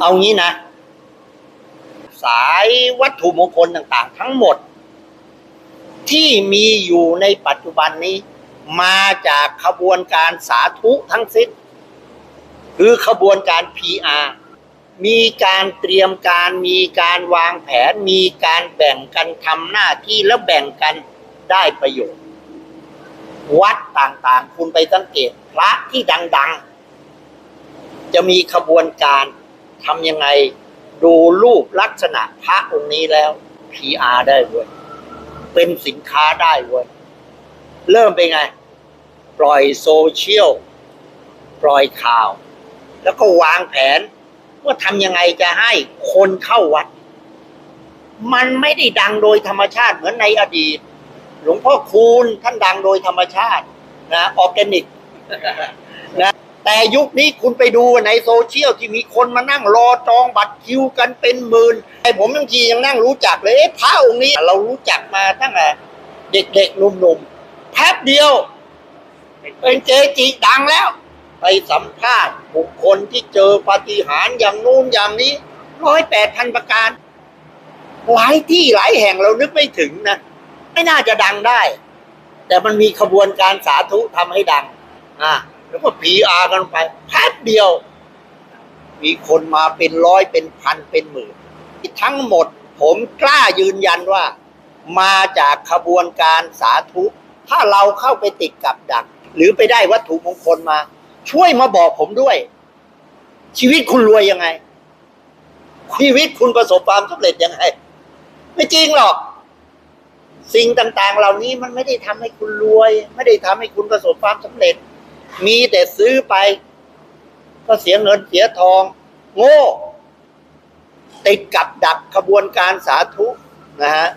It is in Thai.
เอางี้นะ สายวัตถุมงคลต่างๆ ทั้งหมด ที่มีอยู่ในปัจจุบันนี้ มาจากขบวนการสาธุทั้งสิ้นคือขบวนการ PR มีการเตรียมการมีการวางแผน มีการแบ่งกันทำหน้าที่แล้วแบ่งกันได้ประโยชน์ วัดต่างๆ คุณไปสังเกตพระที่ดัง ๆ จะมีขบวนการ ทำยังไงดูรูปลักษณะพระองค์นี้แล้ว PR ได้เว้ยเป็นสินค้าได้เว้ยเริ่มเป็นไง ปล่อยโซเชียลปล่อยข่าว แล้วก็วางแผน ว่าทำยังไงจะให้คนเข้าวัด มันไม่ได้ดังโดยธรรมชาติเหมือนในอดีต หลวงพ่อคูณท่านดังโดยธรรมชาติ นะออร์แกนิกนะ แต่ยุคนี้คุณไปดูในโซเชียลที่มีคนมานั่งรอจองบัตรคิวกันเป็นหมื่นไอ้ผมบางทียังนั่งรู้จักเลยพระองค์นี้เรารู้จักมาตั้งแต่เด็กๆหนุ่มๆแป๊บเดียว เป็นเจจิดังแล้ว ไปสัมภาษณ์บุคคลที่เจอปาฏิหาริย์อย่างนู้นอย่างนี้ร้อยแปดพันประการ หลายที่หลายแห่งเรานึกไม่ถึงนะ ไม่น่าจะดังได้ แต่มันมีขบวนการสาธุทำให้ดัง อ่า แล้วก็พีอากันไปแป๊บเดียว มีคนมาเป็นร้อยเป็นพันเป็นหมื่นทั้งหมดผมกล้ายืนยันว่า มาจากขบวนการสาธุ ถ้าเราเข้าไปติดกับดัก หรือไปได้วัตถุมงคลมา ช่วยมาบอกผมด้วย ชีวิตคุณรวยยังไง ชีวิตคุณประสบความสำเร็จยังไง ไม่จริงหรอกสิ่งต่างๆ เหล่านี้มันไม่ได้ทำให้คุณรวย ไม่ได้ทำให้คุณประสบความสำเร็จ มีแต่ซื้อไป ก็เสียเงินเสียทอง โง่ ติดกับดักขบวนการสาธุนะฮะ